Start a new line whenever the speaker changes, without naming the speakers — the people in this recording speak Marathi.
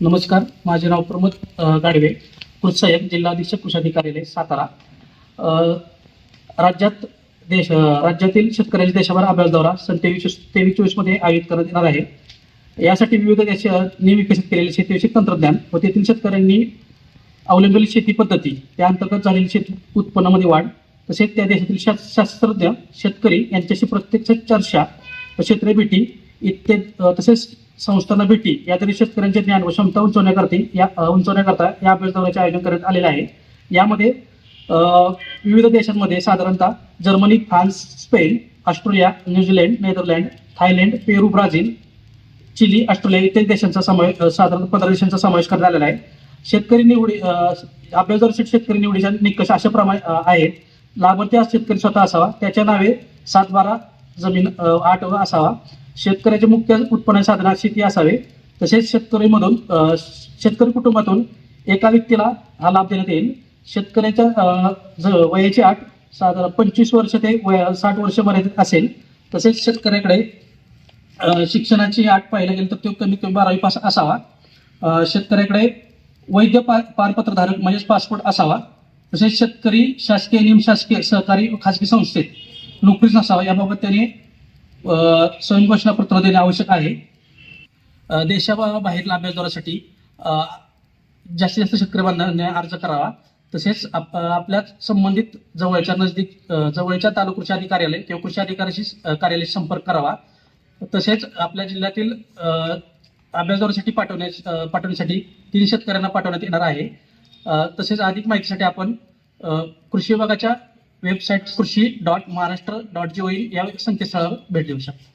नमस्कार माझे नाव प्रमोद गाडवे कृषसाहेब जिल्हाधीशक कृषी कार्यालय सातारा राज्यात देश राज्यातील शेतकऱ्यांच्या देशाभर अभ्यास दौरा सन तेवीस तेवीस चोवीसमध्ये आयोजित करण्यात येणार आहे. यासाठी विविध देशांनी विकसित केलेले शेतीविषयक तंत्रज्ञान व तेथील शेतकऱ्यांनी अवलंबलेली शेती पद्धती त्याअंतर्गत झालेली शेती उत्पन्नामध्ये वाढ तसेच त्या देशातील शा- शास्त्रज्ञ शेतकरी यांच्याशी प्रत्यक्ष चर्चा व भेटी इत्यादी तसेच संस्थांना भेटी यातील शेतकऱ्यांचे ज्ञान व क्षमता उंचवण्याकरता या उंचवण्याकरता या अभ्यास दौऱ्याचे आयोजन करण्यात आलेले आहे. यामध्ये विविध देशांमध्ये साधारणतः Germany France Spain Australia New Zealand Netherland Thailand Peru Brazil Chile Australia इत्यादी देशांचा समावेश साधारण पंधरा देशांचा समावेश करण्यात आलेला आहे. शेतकरी निवडी अ, अभ्यास शेतकरी निवडीच्या निकष अशा प्रमाणे आहेत. लाभार्थी हा शेतकरी स्वतः असावा. त्याच्या नावे सात बारा जमीन आठ व असावा. शेतकऱ्याचे मुख्य उत्पन्न साधना शेती असावे. तसेच शेतकरीमधून शेतकरी कुटुंबातून एका व्यक्तीला हा लाभ देण्यात येईल. शेतकऱ्याच्या ज- वयाची आठ साधारण पंचवीस वर्ष ते वय साठ वर्ष मर्यादित असेल. तसेच शेतकऱ्याकडे शिक्षणाची आठ पाहिलं गेलं तर तो कमीत कमी बारावी पास असावा. शेतकऱ्याकडे वैद्य पा पारपत्रधारक म्हणजेच पासपोर्ट असावा. तसेच शेतकरी शासकीय निमशासकीय सहकारी व खाजगी संस्थेत नोकरीच नसावा. याबाबत त्याने स्वयं घोषणापत्र पत्र देणे आवश्यक आहे. देशाबाहेरील अभ्यासदारासाठी जास्तीत जास्त शेतकरी बांधवांनी अर्ज करावा. तसेच आप- आपल्या संबंधित जवळच्या नजदीक जवळच्या तालुका कृषी अधिकाऱ्यालय किंवा कृषी अधिकाऱ्याशी कार्यालयाशी संपर्क करावा. तसेच आपल्या जिल्ह्यातील अभ्यासदारासाठी अभ्यास पाठवण्या पाठवण्यासाठी तीन शेतकऱ्यांना पाठवण्यात येणार आहे. तसेच अधिक माहितीसाठी आपण कृषी विभागाच्या website Krishi dot Maharashtra dot G O या संकेतस्थळावर भेट देऊ शकता.